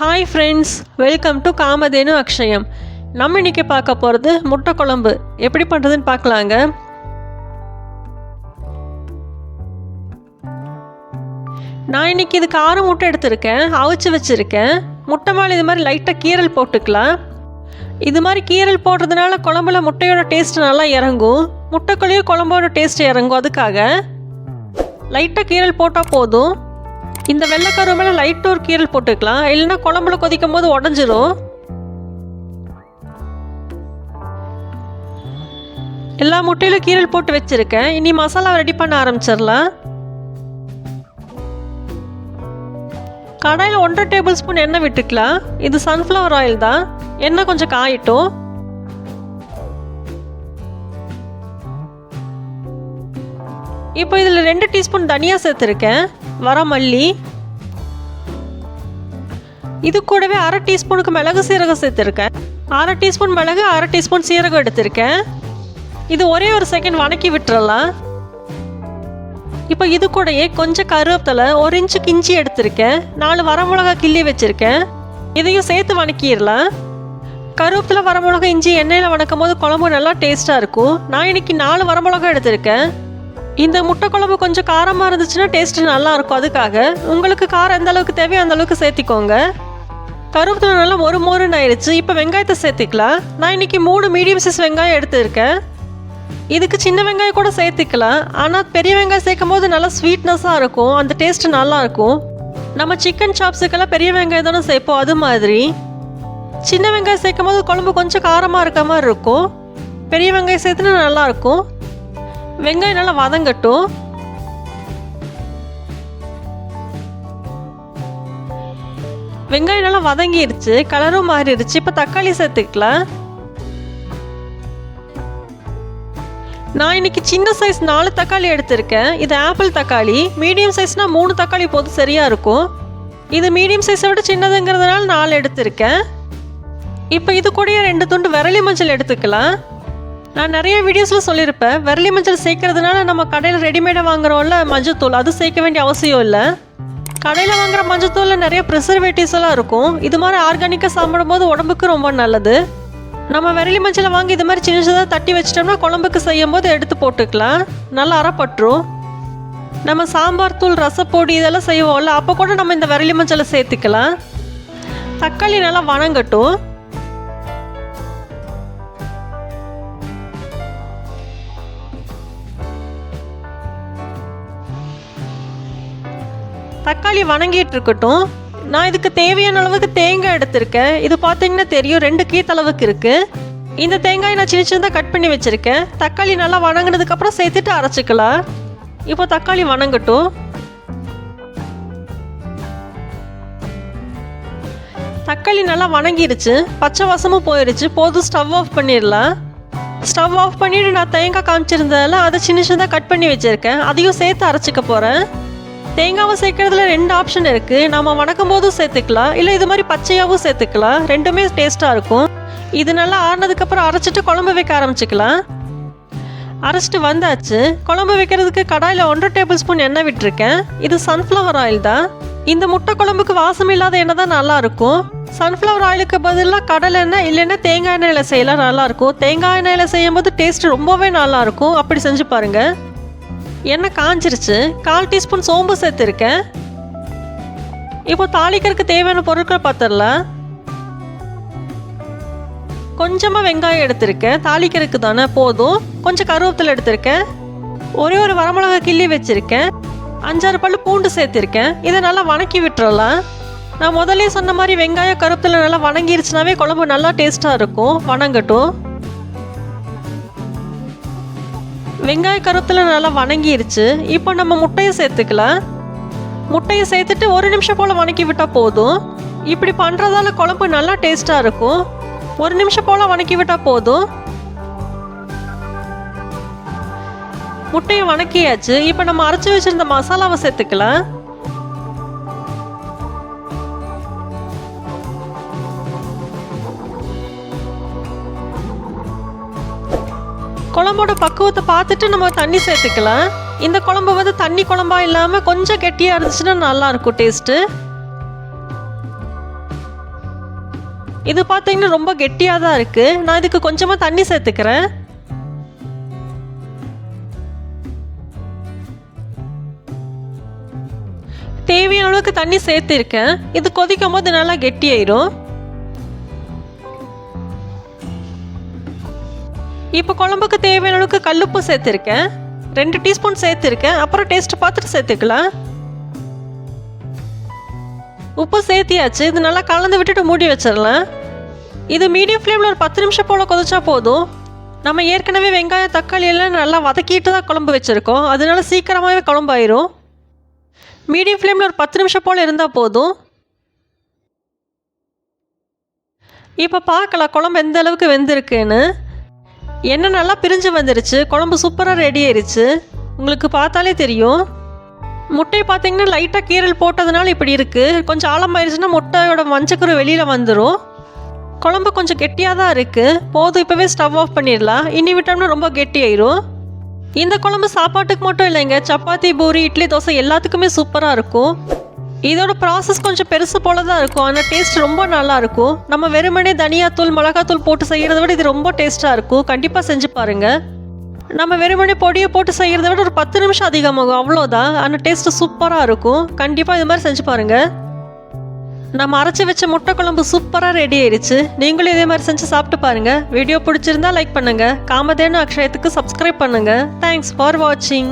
Hi friends welcome to Kamadhenu Akshayam நம்ம இன்னைக்கு பார்க்க போகிறது முட்டை குழம்பு. எப்படி பண்ணுறதுன்னு பார்க்கலாங்க. நான் இன்னைக்கு இதுக்கு ஆறு முட்டை எடுத்திருக்கேன். அவிச்சு வச்சுருக்கேன். முட்டை மேலே இது மாதிரி லைட்டாக கீரல் போட்டுக்கலாம். இது மாதிரி கீரல் போடுறதுனால குழம்புல முட்டையோட டேஸ்ட் நல்லா இறங்கும். முட்டைக்குள்ளேயும் குழம்போட டேஸ்ட் இறங்கும். அதுக்காக லைட்டாக கீரல் போட்டால் போதும். இந்த வெள்ளைக்கரு மேலே லைட்டாக ஒரு கீரல் போட்டுக்கலாம். இல்லைன்னா குழம்புல கொதிக்கும் போது உடஞ்சிரும். எல்லா முட்டையிலும் கீரல் போட்டு வச்சுருக்கேன். இனி மசாலா ரெடி பண்ண ஆரம்பிச்சிடலாம். கடாயில் ஒன்றரை டேபிள் ஸ்பூன் எண்ணெய் விட்டுக்கலாம். இது சன்ஃப்ளவர் ஆயில் தான். எண்ணெய் கொஞ்சம் காயிட்டும். இப்போ இதில் ரெண்டு டீஸ்பூன் தனியா சேர்த்துருக்கேன். வரமல்லி. இது கூடவே அரை டீஸ்பூனுக்கு மிளகு சீரகம் சேர்த்துருக்கேன். அரை டீஸ்பூன் மிளகு அரை டீஸ்பூன் சீரகம் எடுத்திருக்கேன். இது ஒரே ஒரு செகண்ட் வணக்கி விட்டுறலாம். இப்போ இது கூடயே கொஞ்சம் கருவேப்பிலை ஒரு இன்ச்சு கிஞ்சி எடுத்திருக்கேன். நாலு வரமிளகா கிள்ளி வச்சுருக்கேன். இதையும் சேர்த்து வணக்கிடலாம். கருவேப்பிலை வரமிளகா இஞ்சி எண்ணெயில் வணக்கும் போது குழம்பு நல்லா டேஸ்ட்டாக இருக்கும். நான் இன்னைக்கு நாலு வரமிளகா எடுத்திருக்கேன். இந்த முட்டை குழம்பு கொஞ்சம் காரமாக இருந்துச்சுன்னா டேஸ்ட் நல்லா இருக்கும் அதுக்காக உங்களுக்கு காரம் எந்த அளவுக்கு தேவையோ அந்த அளவுக்கு சேர்த்திக்கோங்க. கருவேப்பிலை நல்லா ஒரு மோருன்னு ஆயிடுச்சு. இப்போ வெங்காயத்தை சேர்த்துக்கலாம். நான் இன்னைக்கு மூணு மீடியம் சைஸ் வெங்காயம் எடுத்திருக்கேன். இதுக்கு சின்ன வெங்காயம் கூட சேர்த்துக்கலாம். ஆனால் பெரிய வெங்காயம் சேர்க்கும் போது நல்லா ஸ்வீட்னஸாக இருக்கும். அந்த டேஸ்ட் நல்லாயிருக்கும். நம்ம சிக்கன் சாப்ஸுக்கெல்லாம் பெரிய வெங்காயம் தானே சேர்ப்போம். அது மாதிரி. சின்ன வெங்காயம் சேர்க்கும் போது குழம்பு கொஞ்சம் காரமாக இருக்க மாதிரி இருக்கும். பெரிய வெங்காயம் சேர்த்துனா நல்லா இருக்கும் வெங்காயம் நல்லா வதங்கட்டும் வெங்காயம் நல்லா வதங்கிருச்சு கலரும் மாறிடுச்சு. இப்போ தக்காளி சேர்த்துக்கலாம். நான் இன்னைக்கு சின்ன சைஸ் நாலு தக்காளி எடுத்திருக்கேன். இது ஆப்பிள் தக்காளி. மீடியம் சைஸ்னால் மூணு தக்காளி போது சரியாக இருக்கும். இது மீடியம் சைஸை விட சின்னதுங்கிறதுனால நாலு எடுத்திருக்கேன். இப்போ இது கூடயே ரெண்டு துண்டு விரலி மஞ்சள் எடுத்துக்கலாம். நான் நிறைய வீடியோஸில் சொல்லியிருப்பேன். விரலி மஞ்சள் சேர்க்கறதுனால நம்ம கடையில் ரெடிமேடாக வாங்குறோம்ல மஞ்சத்தூள் அது சேர்க்க வேண்டிய அவசியம் இல்லை. கடையில் வாங்குற மஞ்சத்தூளில் நிறைய ப்ரிசர்வேட்டிவ்ஸ் எல்லாம் இருக்கும். இது மாதிரி ஆர்கானிக்காக சாப்பிடும்போது உடம்புக்கு ரொம்ப நல்லது. நம்ம விரலி மஞ்சளை வாங்கி இது மாதிரி சின்ன சின்னதாக தட்டி வச்சிட்டோம்னா குழம்புக்கு செய்யும் போது எடுத்து போட்டுக்கலாம். நல்லா அறப்பட்டுரும் நம்ம சாம்பார் தூள் ரசப்பொடி இதெல்லாம் செய்வோம்ல அப்போ கூட நம்ம இந்த விரலி மஞ்சளை சேர்த்துக்கலாம். தக்காளி நல்லா வணங்கட்டும். தக்காளி வணங்கிட்டு இருக்கட்டும் நான் இதுக்கு தேவையான அளவுக்கு தேங்காய் எடுத்திருக்கேன். இது பார்த்தீங்கன்னா தெரியும் ரெண்டு கீத்தளவுக்கு இருக்குது இந்த தேங்காய் நான் சின்ன சின்னதாக கட் பண்ணி வச்சுருக்கேன். தக்காளி நல்லா வணங்கினதுக்கப்புறம் சேர்த்துட்டு அரைச்சிக்கலாம். இப்போ தக்காளி வணங்கட்டும். தக்காளி நல்லா வணங்கிருச்சு. பச்சை வாசமும் போயிடுச்சு போதும் ஸ்டவ் ஆஃப் பண்ணிடலாம். ஸ்டவ் ஆஃப் பண்ணிவிட்டு நான் தேங்காய் காமிச்சிருந்ததால அதை சின்ன சின்னதாக கட் பண்ணி வச்சுருக்கேன். அதையும் சேர்த்து அரைச்சிக்க போகிறேன் தேங்காவை சேர்க்கறதுல ரெண்டு ஆப்ஷன் இருக்குது நம்ம வணக்கும் போதும் சேர்த்துக்கலாம். இல்லை இது மாதிரி பச்சையாகவும் சேர்த்துக்கலாம். ரெண்டுமே டேஸ்ட்டாக இருக்கும். இது நல்லா ஆறினதுக்கப்புறம் அரைச்சிட்டு குழம்பு வைக்க ஆரம்பிச்சுக்கலாம். அரைச்சிட்டு வந்தாச்சு. குழம்பு வைக்கிறதுக்கு கடாயில் ஒன்றரை டேபிள் ஸ்பூன் எண்ணெய் விட்டுருக்கேன். இது சன்ஃப்ளவர் ஆயில் தான். இந்த முட்டை குழம்புக்கு வாசம் இல்லாத எண்ணெய் தான் நல்லா இருக்கும். சன்ஃப்ளவர் ஆயிலுக்கு பதிலாக கடலை எண்ணெய் இல்லைன்னா தேங்காய் எண்ணெயில் செய்யலாம் நல்லாயிருக்கும் தேங்காய் எண்ணெயில் செய்யும்போது டேஸ்ட் ரொம்பவே நல்லாயிருக்கும் அப்படி செஞ்சு பாருங்கள் எண்ணெய் காஞ்சிருச்சு. கால் டீஸ்பூன் சோம்பு சேர்த்துருக்கேன். இப்போ தாளிக்கிறதுக்கு தேவையான பொருட்கள் பார்த்துடலாம் கொஞ்சமாக வெங்காயம் எடுத்திருக்கேன். தாளிக்கிறதுக்கு தானே போதும். கொஞ்சம் கருவேப்பிலை எடுத்திருக்கேன். ஒரே ஒரு வரமிளகா கிள்ளி வச்சுருக்கேன். அஞ்சாறு பல்லு பூண்டு சேர்த்துருக்கேன். இதை நல்லா வணக்கி விட்டுறலாம். நான் முதல்ல சொன்ன மாதிரி வெங்காயம் கருவேப்பிலை நல்லா வணங்கிருச்சுனாவே குழம்பு நல்லா டேஸ்ட்டாக இருக்கும். வணங்கட்டும். வெங்காய கருத்தில் நல்லா வணங்கிருச்சு. இப்போ நம்ம முட்டையை சேர்த்துக்கலாம். முட்டையை சேர்த்துட்டு ஒரு நிமிஷம் போல் வணக்கி விட்டால் போதும். இப்படி பண்ணுறதால குழம்பு நல்லா டேஸ்ட்டாக இருக்கும். ஒரு நிமிஷம் போல் வணக்கி விட்டால் போதும். முட்டையை வணக்கியாச்சு. இப்போ நம்ம அரைச்சி வச்சிருந்த மசாலாவை சேர்த்துக்கலாம். குழம்போட பக்குவத்தை பார்த்துட்டு நம்ம தண்ணி சேர்த்துக்கலாம். இந்த குழம்பு வந்து தண்ணி குழம்பா இல்லாமல் கொஞ்சம் கெட்டியாக இருந்துச்சுன்னா நல்லா இருக்கும் டேஸ்ட்டு. இது பார்த்தீங்கன்னா ரொம்ப கெட்டியாக தான் இருக்குது நான் இதுக்கு கொஞ்சமாக தண்ணி சேர்த்துக்கிறேன். தேவையான அளவுக்கு தண்ணி சேர்த்துருக்கேன். இது கொதிக்கும் போது நல்லா கெட்டியாயிரும். இப்போ குழம்புக்கு தேவையான அளவுக்கு கல்லுப்பு சேர்த்துருக்கேன். ரெண்டு டீஸ்பூன் சேர்த்துருக்கேன். அப்புறம் டேஸ்ட் பார்த்துட்டு சேர்த்துக்கலாம். உப்பு சேர்த்தியாச்சு. இது நல்லா கலந்து விட்டுட்டு மூடி வச்சிடலாம். இது மீடியம் ஃப்ளேமில் ஒரு பத்து நிமிஷம் போல் கொதிச்சா போதும். நம்ம ஏற்கனவே வெங்காயம் தக்காளி எல்லாம் நல்லா வதக்கிட்டு தான் குழம்பு வச்சுருக்கோம். அதனால சீக்கிரமாகவே குழம்பாயிரும். மீடியம் ஃப்ளேமில் ஒரு பத்து நிமிஷம் போல் இருந்தால் போதும். இப்போ பார்க்கலாம் குழம்பு எந்த அளவுக்கு வெந்திருக்குன்னு. எண்ணெய் நல்லா பிரிஞ்சு வந்துருச்சு? குழம்பு சூப்பராக ரெடி ஆயிருச்சு. உங்களுக்கு பார்த்தாலே தெரியும். முட்டை பார்த்தீங்கன்னா லைட்டாக கீரல் போட்டதுனால இப்படி இருக்குது கொஞ்சம் ஆழமாயிருச்சுன்னா முட்டையோட மஞ்சக்குரு வெளியில் வந்துடும் குழம்பு கொஞ்சம் கெட்டியாக தான் இருக்குது போதும் இப்போவே ஸ்டவ் ஆஃப் பண்ணிடலாம். இனி விட்டோம்னா ரொம்ப கெட்டியாயிரும் இந்த குழம்பு சாப்பாட்டுக்கு மட்டும் இல்லைங்க. சப்பாத்தி பூரி இட்லி தோசை எல்லாத்துக்குமே சூப்பராக இருக்கும். இதோட ப்ராசஸ் கொஞ்சம் பெருசு போல தான் இருக்கும். ஆனால் டேஸ்ட் ரொம்ப நல்லா இருக்கும். நம்ம வெறுமனே தனியாத்தூள் மிளகாத்தூள் போட்டு செய்கிறத விட இது ரொம்ப டேஸ்ட்டாக இருக்கும். கண்டிப்பாக செஞ்சு பாருங்கள் நம்ம வெறுமனே பொடியை போட்டு செய்கிறத விட ஒரு பத்து நிமிஷம் அதிகமாகும். அவ்வளோதான் ஆனால் டேஸ்ட்டு சூப்பராக இருக்கும். கண்டிப்பாக இது மாதிரி செஞ்சு பாருங்கள் நம்ம அரைச்சி வச்ச முட்டை குழம்பு சூப்பராக ரெடி ஆயிடுச்சு நீங்களும் இதே மாதிரி செஞ்சு சாப்பிட்டு பாருங்கள் வீடியோ பிடிச்சிருந்தா லைக் பண்ணுங்கள் காமதேனு அக்ஷயத்துக்கு சப்ஸ்கிரைப் பண்ணுங்கள் தேங்க்ஸ் ஃபார் வாட்சிங்